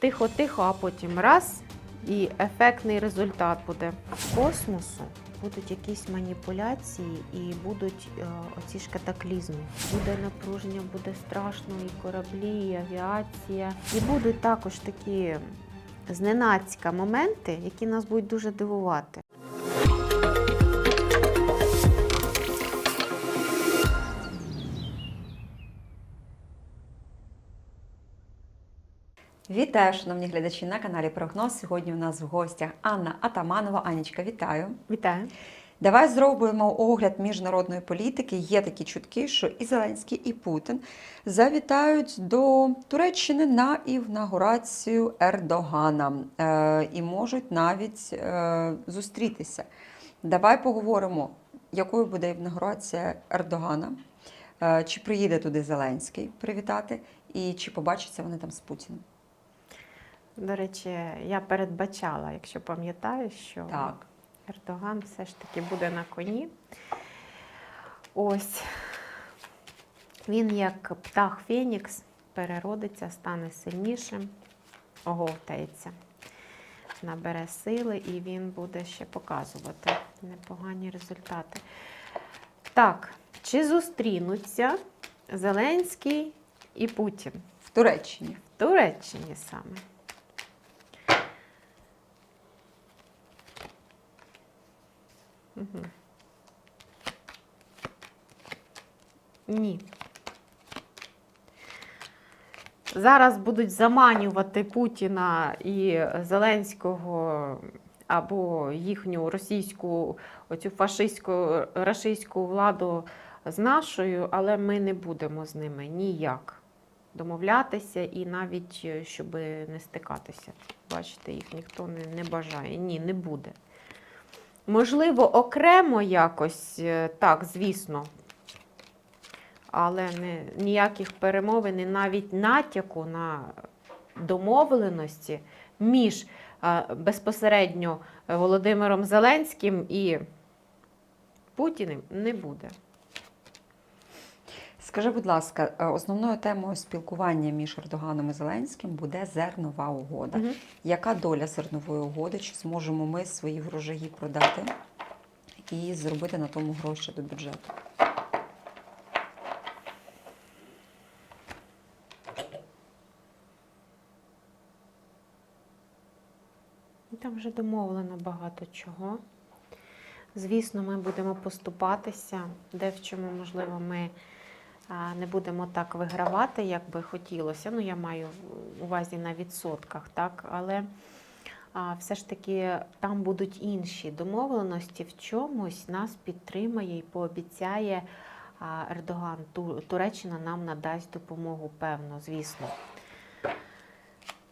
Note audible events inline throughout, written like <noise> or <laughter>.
тихо-тихо, а потім раз, і ефектний результат буде. В космосу будуть якісь маніпуляції і будуть е, оці ж катаклізми. Буде напруження, буде страшно, і кораблі, і авіація. І будуть також такі зненацька моменти, які нас будуть дуже дивувати. Вітаю, шановні глядачі на каналі Прогноз. Сьогодні у нас в гостях Анна Атаманова. Анічка, вітаю. Вітаю! Давай зробимо огляд міжнародної політики. Є такі чутки, що і Зеленський, і Путін завітають до Туреччини на інаугурацію Ердогана е, і можуть навіть е, зустрітися. Давай поговоримо, якою буде інаугурація Ердогана, е, чи приїде туди Зеленський привітати, і чи побачаться вони там з Путіним. До речі, я передбачала, якщо пам'ятаєш, що Так. Ердоган все ж таки буде на коні. Ось він, як птах Фенікс, переродиться, стане сильнішим, оговтається, набере сили і він буде ще показувати непогані результати. Так, чи зустрінуться Зеленський і Путін? В Туреччині. В Туреччині саме. Угу. Ні. Зараз будуть заманювати Путіна і Зеленського або їхню російську, оцю фашистську, рашистську владу з нашою, але ми не будемо з ними ніяк домовлятися і навіть е, щоб не стикатися. Бачите, їх ніхто не, не бажає. Ні, не буде. Можливо, окремо якось, е, так, звісно. Але не, ніяких перемовин і навіть натяку на домовленості між а, безпосередньо Володимиром Зеленським і Путіним не буде. Скажи, будь ласка, е, основною темою спілкування між Ердоганом і Зеленським буде зернова угода. Мгм. Яка доля зернової угоди? Чи зможемо ми свої врожаї продати і зробити на тому гроші до бюджету? Там вже домовлено багато чого. Звісно, ми будемо поступатися, де в чому, можливо, ми не будемо так вигравати, як би хотілося. Ну, я маю увазі на відсотках, так? Але все ж таки там будуть інші домовленості. В чомусь нас підтримає і пообіцяє Ердоган. Туреччина нам надасть допомогу, певно, звісно.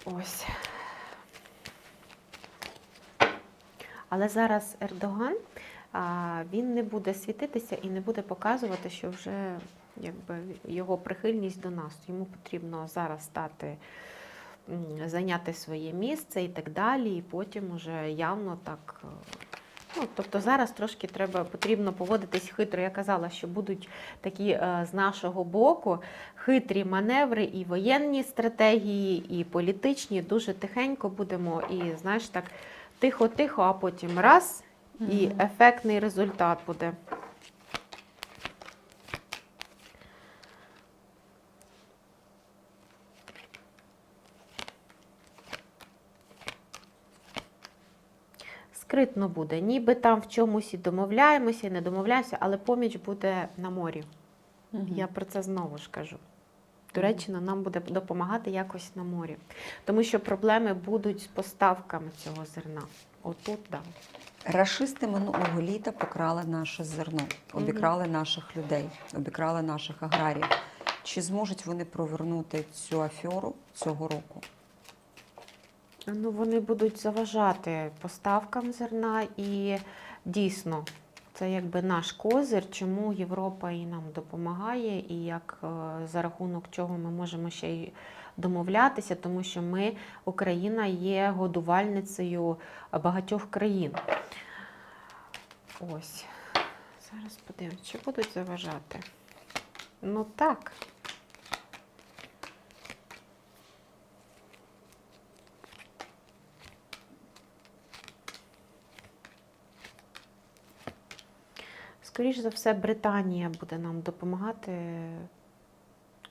Ось. Але зараз Ердоган він не буде світитися і не буде показувати, що вже якби, його прихильність до нас. Йому потрібно зараз стати, зайняти своє місце і так далі, і потім уже явно так. е, Ну, тобто зараз трошки треба потрібно поводитись хитро. Я казала, що будуть такі е, з нашого боку хитрі маневри і воєнні стратегії, і політичні. Дуже тихенько будемо і знаєш так тихо-тихо, а потім раз, і ефектний результат буде. Скритно буде, ніби там в чомусь і домовляємося, і не домовляємося, але поміч буде на морі. Я про це знову ж кажу. Туреччина нам буде допомагати якось на морі. Тому що проблеми будуть з поставками цього зерна. Отут. Да. Рашисти минулого літа покрали наше зерно, обікрали наших людей, обікрали наших аграріїв. Чи зможуть вони провернути цю аферу цього року? Ну, вони будуть заважати поставкам зерна і дійсно. Це якби наш козир, чому Європа і нам допомагає, і як е, за рахунок чого ми можемо ще й домовлятися, тому що ми, Україна, є годувальницею багатьох країн. Ось. Зараз подивимось, чи будуть заважати. Ну так. Скоріше за все, Британія буде нам допомагати.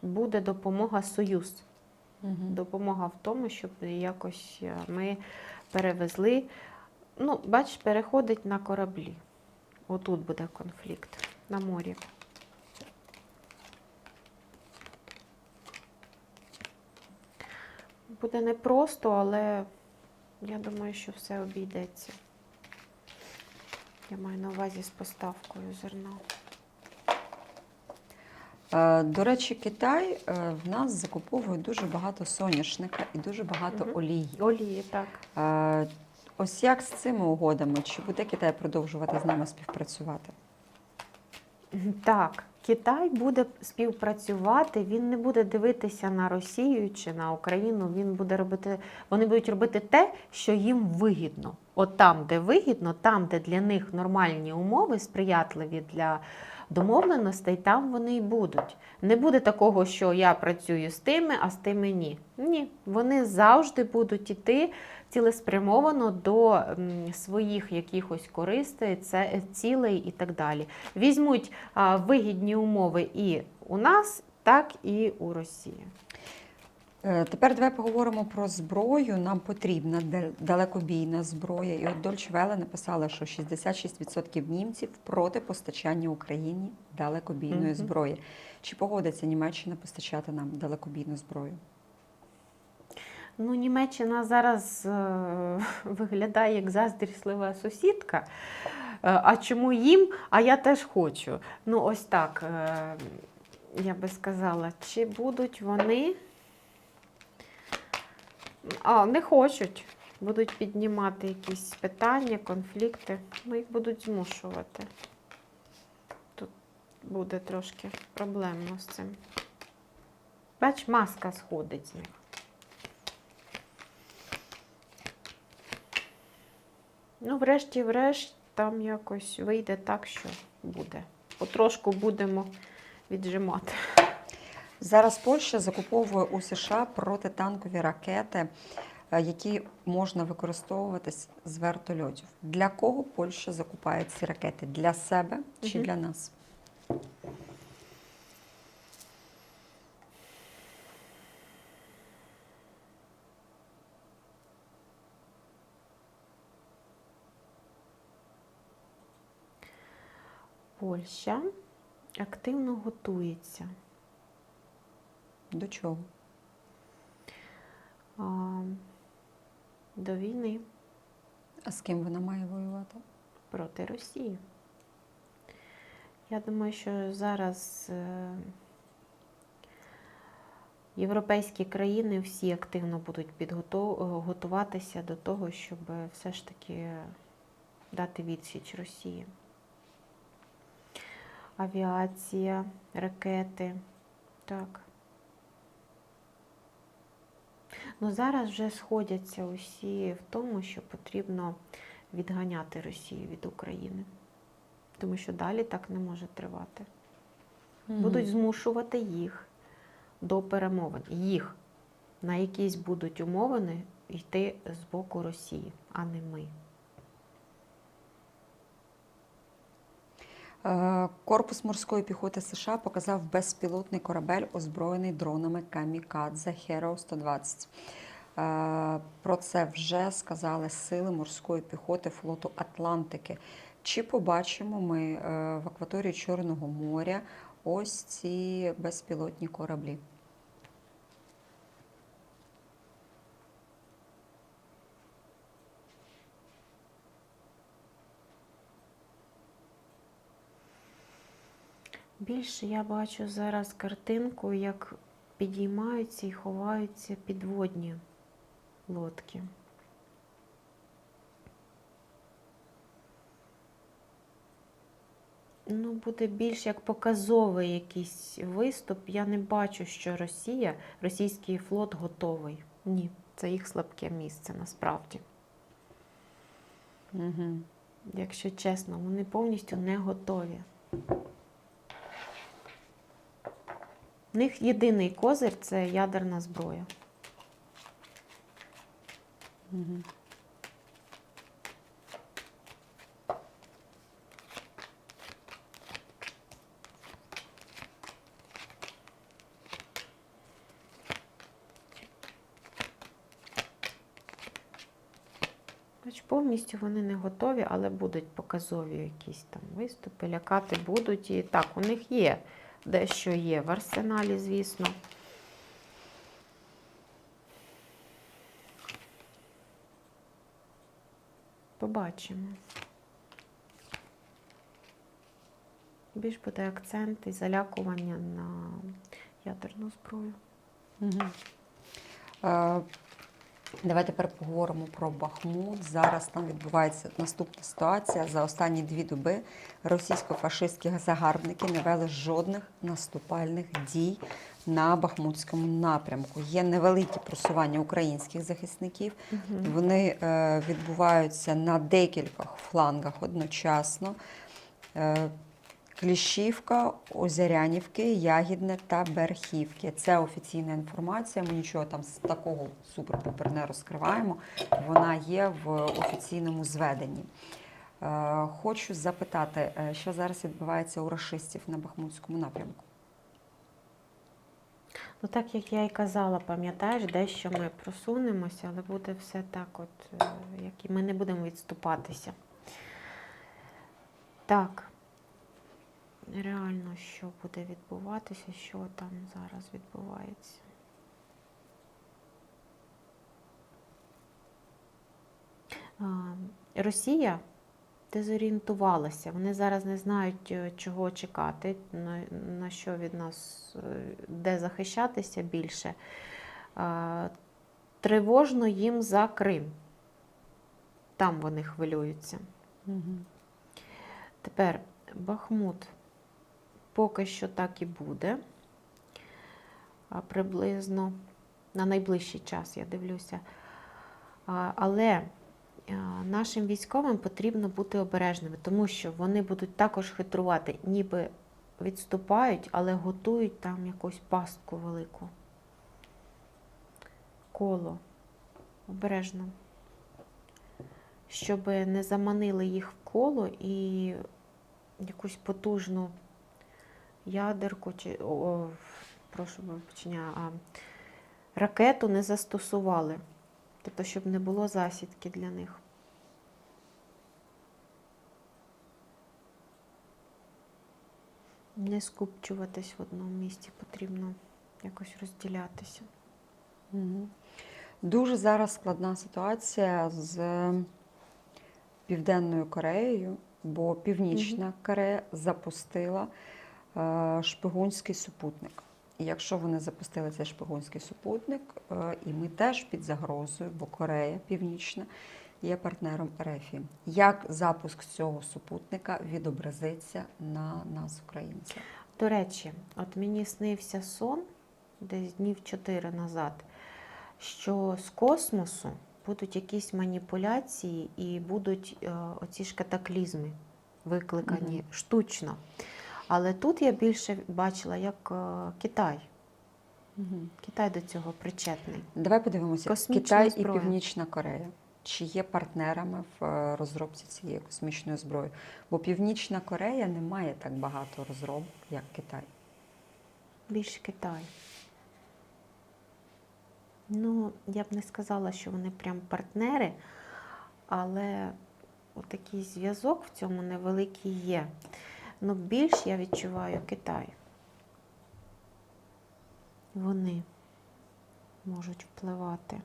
Буде допомога Союз. Мгм. Допомога в тому, щоб якось е, ми перевезли. Ну, бачиш, переходить на кораблі. Отут буде конфлікт на морі. Буде непросто, але я думаю, що все обійдеться. Я маю на увазі з поставкою зерна. Е, До речі, Китай е, в нас закуповує дуже багато соняшника і дуже багато Мгм. олії. Олії, так. Е, Ось як з цими угодами? Чи буде Китай продовжувати з нами співпрацювати? Так, Китай буде співпрацювати, він не буде дивитися на Росію чи на Україну. Він буде робити, вони будуть робити те, що їм вигідно. От там, де вигідно, там, де для них нормальні умови, сприятливі для домовленостей, там вони й будуть. Не буде такого, що я працюю з тими, а з тими ні. Ні, вони завжди будуть іти цілеспрямовано до своїх якихось користей, це цілей і так далі. Візьмуть вигідні умови і у нас, так і у Росії. Е, Тепер давай поговоримо про зброю. Нам потрібна далекобійна зброя. І от Дольч Веле написала, що 66% німців проти постачання Україні далекобійної Мгм. зброї. Чи погодиться Німеччина постачати нам далекобійну зброю? Ну, Німеччина зараз е, <laughs> виглядає як заздріслива сусідка. Е, а чому їм? А я теж хочу. Ну, ось так, е, я би сказала, чи будуть вони. А, не хочуть. Будуть піднімати якісь питання, конфлікти. Ну, їх будуть змушувати. Тут буде трошки проблемно з цим. Бач, маска сходить з них. Ну, врешті-врешт, там якось вийде так, що буде. Потрошку будемо віджимати. Зараз Польща закуповує у США протитанкові ракети, е, які можна використовуватись з вертольотів. Для кого Польща закупає ці ракети? Для себе чи для нас? Польща активно готується. До чого? а, до війни А з ким вона має воювати? проти Росії. Я думаю, що зараз е, європейські країни всі активно будуть підготов- готуватися до того, щоб все ж таки дати відсіч Росії. Авіація, ракети. Так. Ну зараз вже сходяться усі в тому, що потрібно відганяти Росію від України. Тому що далі так не може тривати. Будуть змушувати їх до перемовин. Їх на якісь будуть умовини йти з боку Росії, а не ми. Корпус морської піхоти США показав безпілотний корабель, озброєний дронами Камікадзе Hero 120. Е, Про це вже сказали сили морської піхоти флоту Атлантики. Чи побачимо ми е, в акваторії Чорного моря ось ці безпілотні кораблі? Більше я бачу зараз картинку, як підіймаються і ховаються підводні лодки. Ну, буде більш як показовий якийсь виступ. Я не бачу, що Росія, російський флот готовий. Ні, це їх слабке місце насправді. Угу. Якщо чесно, вони повністю не готові. В них єдиний козир це ядерна зброя. Повністю вони не готові, але будуть показові якісь там виступи, лякати будуть. І так, у них є дещо є в арсеналі, звісно. Побачимо. Більш буде акцент і залякування на ядерну зброю. Угу. Е, давай тепер поговоримо про Бахмут. Зараз там відбувається наступна ситуація. За останні дві доби російсько-фашистські загарбники не вели жодних наступальних дій на Бахмутському напрямку. Є невеликі просування українських захисників. Вони е, відбуваються на декількох флангах одночасно. Кліщівка, Озерянівки, Ягідне та Берхівки. Це офіційна інформація. Ми нічого там з такого супер-пупер не розкриваємо. Вона є в офіційному зведенні. Е, Хочу запитати, е, що зараз відбувається у рашистів на Бахмутському напрямку? Ну, так як я і казала, пам'ятаєш, дещо ми просунемося, але буде все так, от, е, як і ми не будемо відступатися. Так. Реально, що буде відбуватися, що там зараз відбувається. Росія дезорієнтувалася. Вони зараз не знають, е, чого чекати, на, що від нас, е, де захищатися більше. Тривожно їм за Крим. Там вони хвилюються. Тепер Бахмут поки що так і буде. Приблизно на найближчий час, я дивлюся. Але нашим військовим потрібно бути обережними, тому що вони будуть також хитрувати, ніби відступають, але готують там якусь пастку велику. Коло. Обережно. Щоб не заманили їх в коло і якусь потужну ядерку чи о, прошу вибачення, а ракету не застосували. Тобто, щоб не було засідки для них. Не скупчуватись в одному місці, потрібно якось розділятися. Дуже зараз складна ситуація з Південною Кореєю, бо Північна Корея запустила шпигунський супутник. І якщо вони запустили цей шпигунський супутник, е, і ми теж під загрозою, бо Корея Північна є партнером РФ. Як запуск цього супутника відобразиться на нас, українців? До речі, от мені снився сон десь днів 4 назад, що з космосу будуть якісь маніпуляції і будуть е, оці ж катаклізми викликані Мгм. штучно. Але тут я більше бачила як е, Китай. Китай до цього причетний. Давай подивимося, Космічна Китай зброя. і Північна Корея. Чи є партнерами в е, розробці цієї космічної зброї? Бо Північна Корея не має так багато розробок, як Китай. Більше Китай. Ну, я б не сказала, що вони прям партнери, але такий зв'язок в цьому невеликий є. Ну, більш я відчуваю Китай. Вони можуть впливати.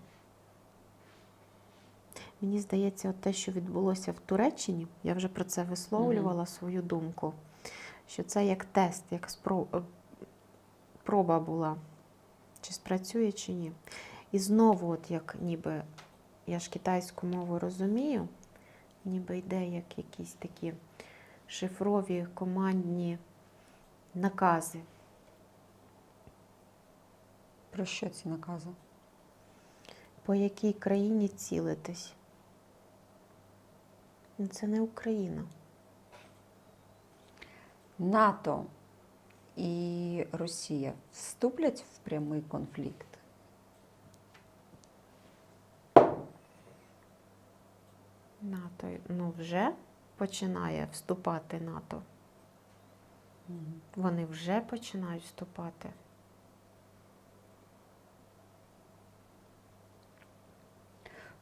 Мені здається, от те, що відбулося в Туреччині, я вже про це висловлювала свою думку, що це як тест, як спро- е, проба була, чи спрацює, чи ні. І знову, от як ніби я ж китайську мову розумію, ніби йде як якісь такі шифрові командні накази. Про що ці накази? По якій країні цілитись? Ну, Це не Україна. НАТО і Росія вступлять в прямий конфлікт? НАТО ну, вже починає вступати НАТО. Вони вже починають вступати.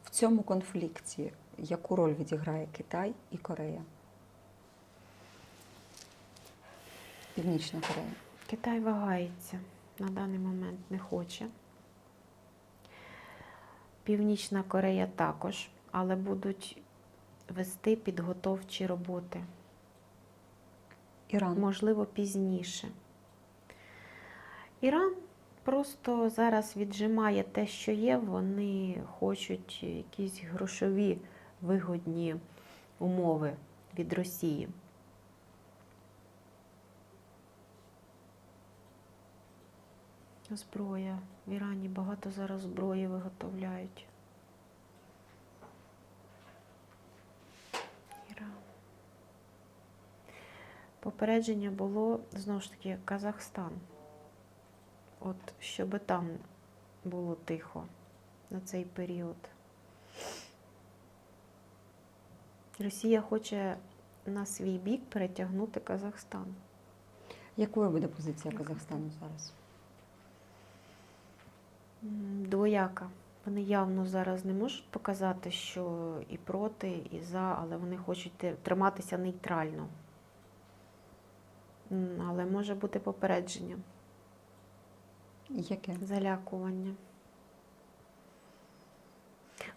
В цьому конфлікті яку роль відіграє Китай і Корея? Північна Корея. Китай вагається на даний момент не хоче. Північна Корея також, але будуть вести підготовчі роботи, Іран. можливо, пізніше. Іран просто зараз віджимає те, що є. Вони хочуть якісь грошові вигодні умови від Росії. Зброя. В Ірані багато зараз зброї виготовляють. Іран. Попередження було знову ж таки Казахстан. От щоб там було тихо на цей період. Росія хоче на свій бік перетягнути Казахстан. Якою буде позиція Казахстану зараз? Двояка. Вони явно зараз не можуть показати, що і проти, і за, але вони хочуть триматися нейтрально. Але може бути попередження, Яке? залякування.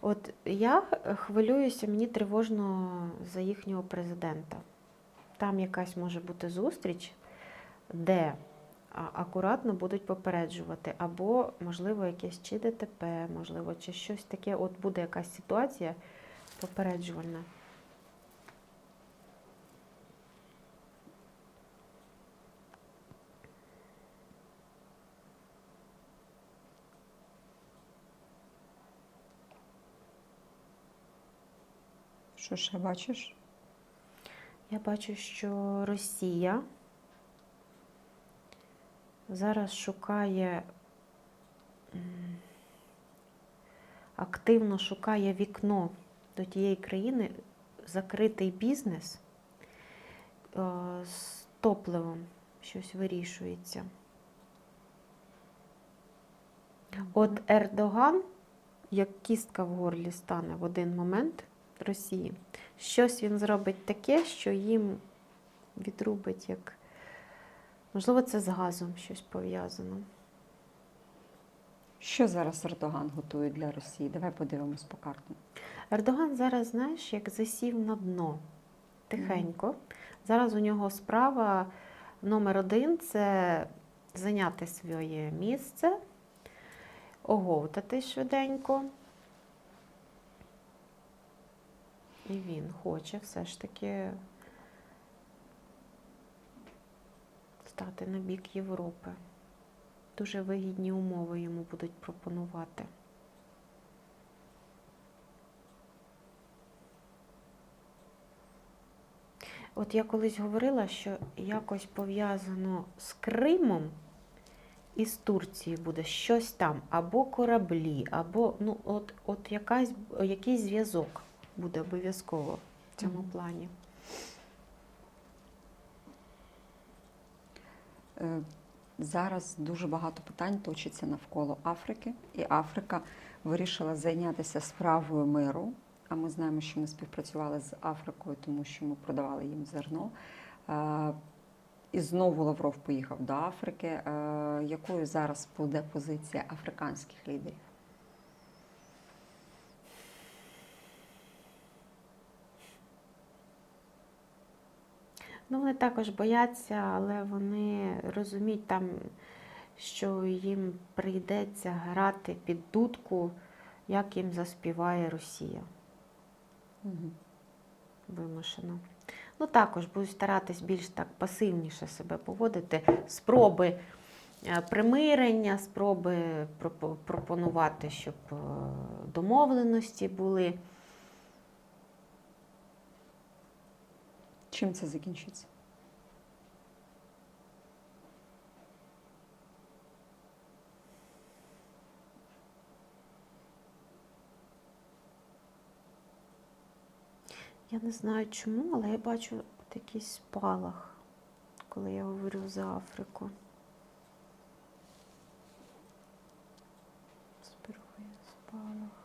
От я хвилююся, мені тривожно за їхнього президента. Там якась може бути зустріч, де акуратно будуть попереджувати, або, можливо, якесь чи ДТП, можливо, чи щось таке. От буде якась ситуація попереджувальна. Що ще бачиш? Я бачу, що Росія зараз шукає, активно шукає вікно до тієї країни, закритий бізнес е, з топливом, щось вирішується. От Ердоган, як кістка в горлі стане в один момент Росії, щось він зробить таке, що їм відрубить як. Можливо, це з газом щось пов'язано. Що зараз Ердоган готує для Росії? Давай подивимось по картам. Ердоган зараз, знаєш, як засів на дно тихенько. Зараз у нього справа номер один це зайняти своє місце, оговтати швиденько. І він хоче все ж таки стати на бік Європи. Дуже вигідні умови йому будуть пропонувати. От я колись говорила, що якось пов'язано з Кримом і з Турцією буде щось там, або кораблі, або ну, от, от якась, якийсь зв'язок буде обов'язково в цьому Мгм. плані. Е, Зараз дуже багато питань точиться навколо Африки, і Африка вирішила зайнятися справою миру. А ми знаємо, що ми співпрацювали з Африкою, тому що ми продавали їм зерно. Е, І знову Лавров поїхав до Африки. Е, Якою зараз буде позиція африканських лідерів? Ну, вони також бояться, але вони розуміють там, що їм прийдеться грати під дудку, як їм заспіває Росія. Угу. вимушено. Ну, також будуть старатись більш так пасивніше себе поводити. Спроби е, примирення, спроби пропонувати, щоб е, домовленості були. Чим це закінчиться? Я не знаю чому, але я бачу от якийсь спалах, коли я говорю за Африку. Зброя, спалах.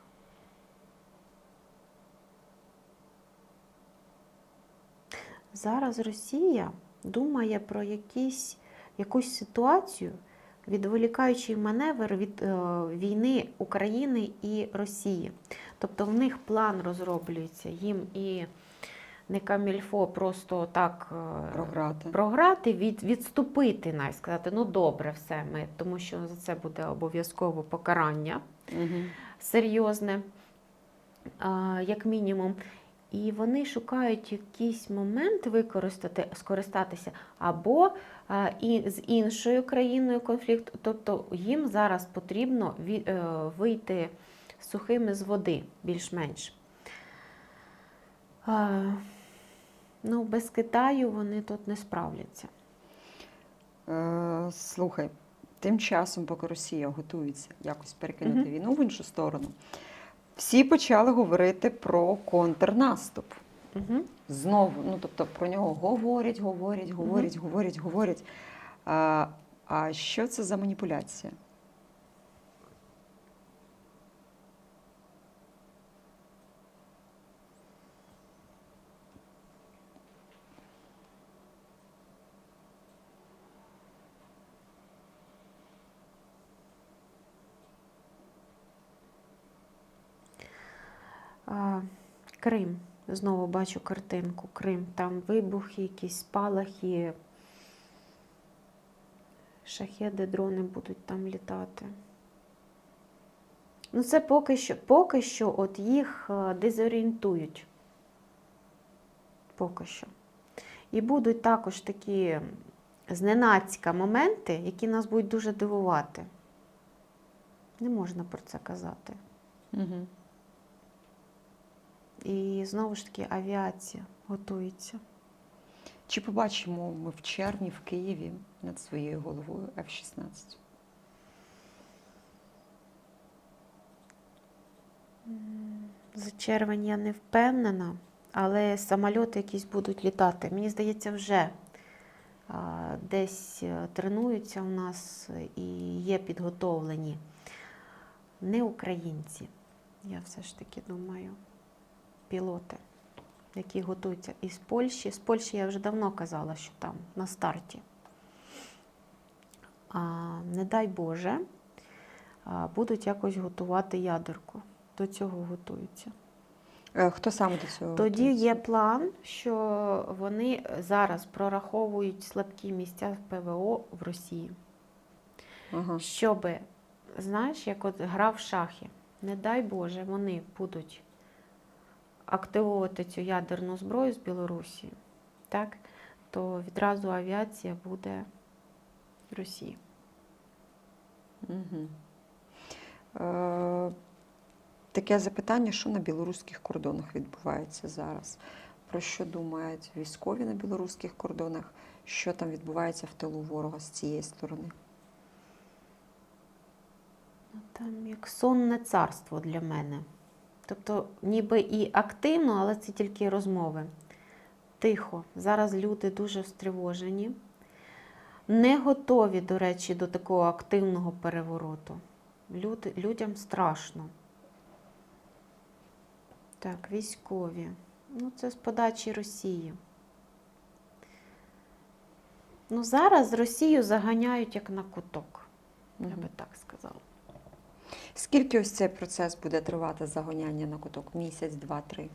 Зараз Росія думає про якісь, якусь ситуацію, відволікаючий маневр від е, війни України і Росії. Тобто в них план розроблюється, їм і не камільфо просто так е, Програти. програти, від, відступити, навіть сказати, ну добре, все ми, тому що за це буде обов'язково покарання Угу. серйозне, а, як мінімум. І вони шукають якийсь момент використати, скористатися або а, і з іншою країною конфлікт. Тобто їм зараз потрібно ві- е, вийти сухими з води, більш-менш. А, ну, без Китаю вони тут не справляться. Е, слухай, тим часом, поки Росія готується якось перекинути Мгм. війну в іншу сторону, всі почали говорити про контрнаступ. Угу. Знову, ну тобто про нього говорять, говорять, говорять, говорять, говорять. А, а що це за маніпуляція? Крим. Знову бачу картинку. Крим. Там вибухи, якісь спалахи. Шахеди, дрони будуть там літати. Ну, це поки що, поки що от їх е, дезорієнтують. Поки що. І будуть також такі зненацька моменти, які нас будуть дуже дивувати. Не можна про це казати. Угу. І знову ж таки авіація готується. Чи побачимо ми в червні в Києві над своєю головою F-16? За червень я не впевнена, але самольоти якісь будуть літати. Мені здається, вже десь е, тренуються у нас і є підготовлені. Не українці, я все ж таки думаю, пілоти, які готуються із Польщі. З Польщі я вже давно казала, що там на старті. А, не дай Боже, будуть якось готувати ядерку. До цього готуються. Е, Хто саме до цього? Тоді готується? є план, що вони зараз прораховують слабкі місця ПВО в Росії, Ага. щоб, знаєш, як от гра в шахи, не дай Боже, вони будуть активувати цю ядерну зброю з Білорусі, так, то відразу авіація буде Росії. Угу. Е, таке запитання, що на білоруських кордонах відбувається зараз? Про що думають військові на білоруських кордонах? Що там відбувається в тилу ворога з цієї сторони? Ну, Там як сонне царство для мене. Тобто, ніби і активно, але це тільки розмови. Тихо. Зараз люди дуже стривожені, не готові, до речі, до такого активного перевороту. Люди, людям страшно. Так, військові. Ну, це з подачі Росії. Ну, зараз Росію заганяють як на куток, я би так сказала. Скільки ось цей процес буде тривати загоняння на куток? Місяць, два, три?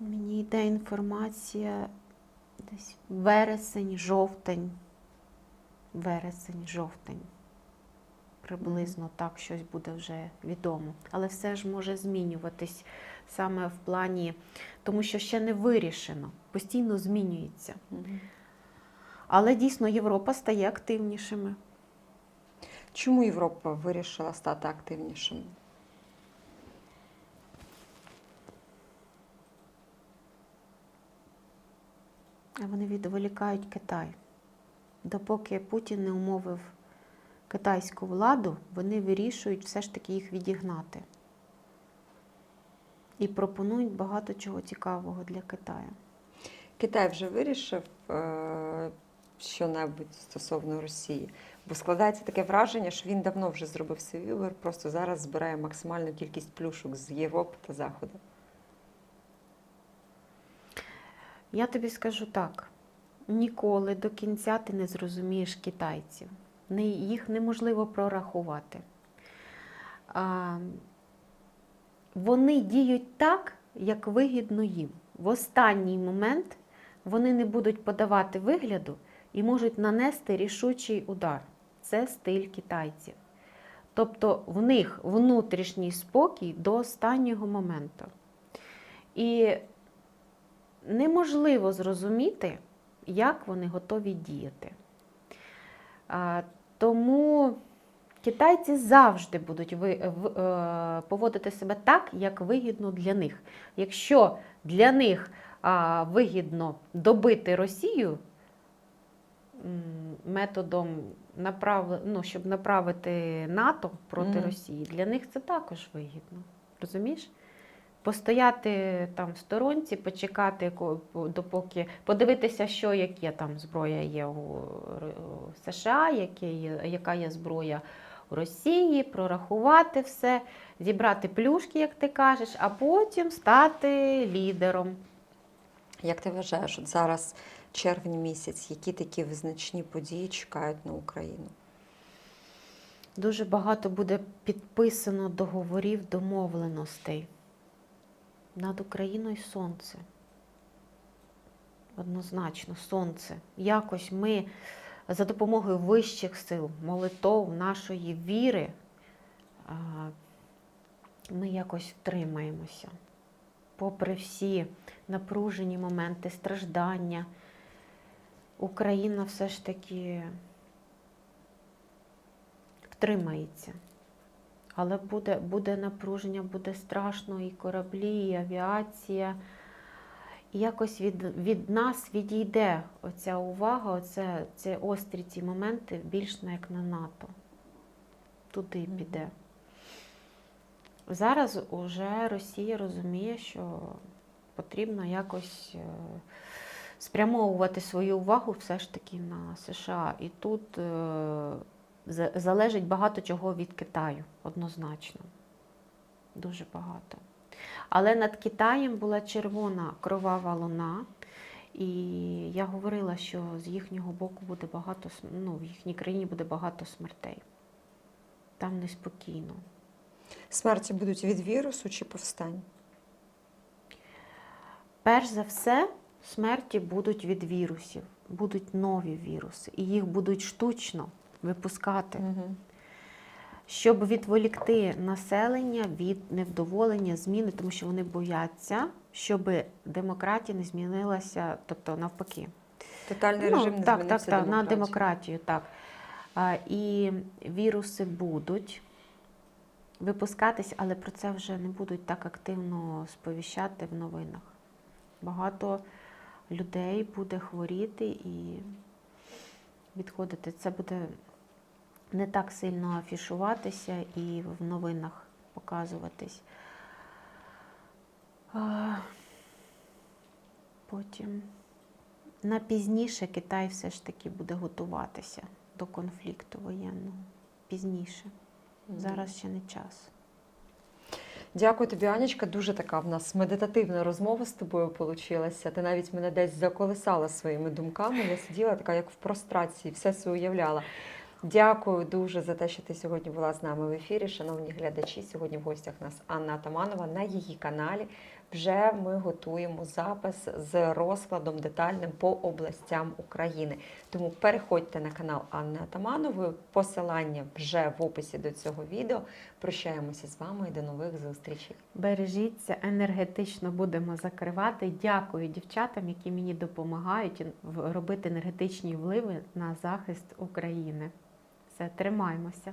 Мені йде інформація десь вересень, жовтень. Вересень, жовтень. Приблизно так щось буде вже відомо. Але все ж може змінюватись саме в плані, тому що ще не вирішено, постійно змінюється. Але дійсно Європа стає активнішими. Чому Європа вирішила стати активнішим? Вони відволікають Китай. Допоки Путін не умовив китайську владу, вони вирішують все ж таки їх відігнати. І пропонують багато чого цікавого для Китаю. Китай вже вирішив е, що-небудь стосовно Росії. Бо складається таке враження, що він давно вже зробив свій вибір, просто зараз збирає максимальну кількість плюшок з Європи та Заходу. Я тобі скажу так: ніколи до кінця ти не зрозумієш китайців. Їх неможливо прорахувати. А, вони діють так, як вигідно їм. В останній момент вони не будуть подавати вигляду і можуть нанести рішучий удар. Це стиль китайців. Тобто в них внутрішній спокій до останнього моменту. І неможливо зрозуміти, як вони готові діяти. Тому китайці завжди будуть е, поводити себе так, як вигідно для них. Якщо для них вигідно добити Росію методом направ... ну, щоб направити НАТО проти Мгм. Росії, для них це також вигідно. Розумієш? Постояти там в сторонці, почекати, допоки подивитися, що яке там зброя є у у США, яке є, яка є зброя у Росії, прорахувати все, зібрати плюшки, як ти кажеш, а потім стати лідером. Як ти вважаєш, от зараз червень місяць, які такі визначні події чекають на Україну? Дуже багато буде підписано договорів, домовленостей. Над Україною сонце. Однозначно, сонце. Якось ми за допомогою вищих сил, молитов, нашої віри, ми якось втримаємося. Попри всі напружені моменти страждання, Україна все ж таки втримається. Але буде, буде напруження, буде страшно і кораблі, і авіація. І якось від, від нас відійде оця увага, оце, це острі ці моменти більш на як на НАТО. Туди піде. Зараз уже Росія розуміє, що потрібно якось е, спрямовувати свою увагу все ж таки на США. І тут е, залежить багато чого від Китаю, однозначно. Дуже багато. Але над Китаєм була червона кровава луна. І я говорила, що з їхнього боку буде багато, ну, в їхній країні буде багато смертей. Там неспокійно. Смерті будуть від вірусу чи повстань? Перш за все, смерті будуть від вірусів, будуть нові віруси, і їх будуть штучно випускати, Угу. щоб відволікти населення від невдоволення, зміни, тому що вони бояться, щоб демократія не змінилася, тобто навпаки. Тотальний Ну, режим не так, так, так, на демократію, так. А, і віруси будуть випускатись, але про це вже не будуть так активно сповіщати в новинах. Багато людей буде хворіти і відходити. Це буде не так сильно афішуватися і в новинах показуватись. Потім на пізніше Китай все ж таки буде готуватися до конфлікту воєнного. Пізніше. Зараз ще не час. Дякую тобі, Анічка. Дуже така в нас медитативна розмова з тобою вийшла. Ти навіть мене десь заколисала своїми думками. Я сиділа така, як в прострації, все це уявляла. Дякую дуже за те, що ти сьогодні була з нами в ефірі. Шановні глядачі, сьогодні в гостях нас Анна Атаманова на її каналі. Вже ми готуємо запис з розкладом детальним по областям України. Тому переходьте на канал Анни Атаманової. Посилання вже в описі до цього відео. Прощаємося з вами і до нових зустрічей. Бережіться, енергетично будемо закривати. Дякую дівчатам, які мені допомагають робити енергетичні вливи на захист України. Все, тримаємося.